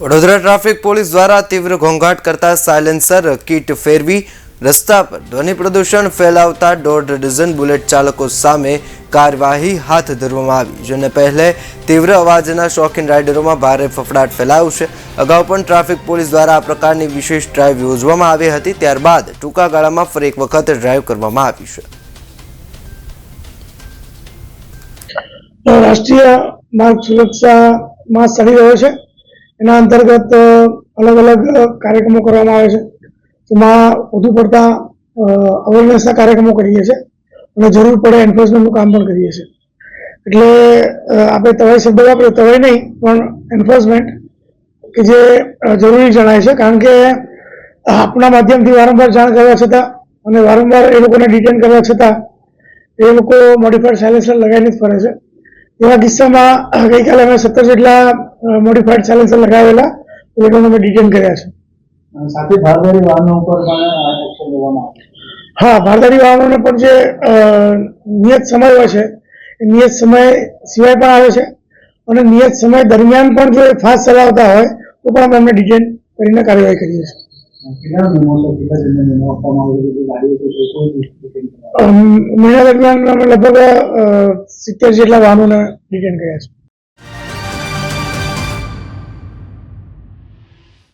Vadodara traffic police દ્વારા તીવ્ર ઘોંઘાટ કરતા સાયલેન્સર કીટ ફેરવી રસ્તા પર ધ્વનિ પ્રદૂષણ ફેલાવતા દોઢ ડઝન બુલેટ ચાલકો સામે કાર્યવાહી હાથ ધરવામાં આવી. જેને પહેલે તીવ્ર અવાજના શોખીન રાઇડરોમાં ભારે ફફડાટ ફેલાયો છે. અગાઉ પણ ટ્રાફિક પોલીસ દ્વારા આ પ્રકારની વિશેષ ડ્રાઈવ યોજવામાં આવી હતી. ત્યારબાદ ટૂંકા ગાળામાં ફરી એક વખત ડ્રાઈવ કરવામાં આવી છે. રાષ્ટ્રીય માર્ગ સુરક્ષા માસ ચાલી રહ્યો છે. એના અંતર્ગત અલગ અલગ કાર્યક્રમો કરવામાં આવે છે. તેમાં વધુ પડતા અવેરનેસના કાર્યક્રમો કરીએ છીએ અને જરૂર પડે એન્ફોર્સમેન્ટનું કામ પણ કરીએ છીએ. એટલે આપણે તવાઈ શબ્દ વાપર્યો તવાઈ નહીં, પણ એન્ફોર્સમેન્ટ કે જે જરૂરી જણાય છે. કારણ કે આપણા માધ્યમથી વારંવાર જાણ કરવા છતાં અને વારંવાર એ લોકોને ડિટેન કરવા છતાં એ લોકો મોડિફાઈડ સાયલેન્સર લગાવીને જ ફરે છે. એવા કિસ્સામાં ગઈકાલે અમે સત્તર જેટલા મોડિફાઈડ સાયલેન્સર લગાવેલા લોકોને અમે ડિટેન કર્યા છે. સાથે ભારદારી વાહનો ઉપર પણ હા ભારદારી વાહનોને પણ જે નિયત સમય હોય છે એ નિયત સમય સિવાય પણ આવે છે અને નિયત સમય દરમિયાન પણ જો ફાસ્ટ ચલાવતા હોય તો પણ અમે એમને ડિટેન કરીને કાર્યવાહી કરીએ છીએ. મહિના દરમિયાન લગભગ સિત્તેર જેટલા વાહનોને ડિટેન કર્યા છે.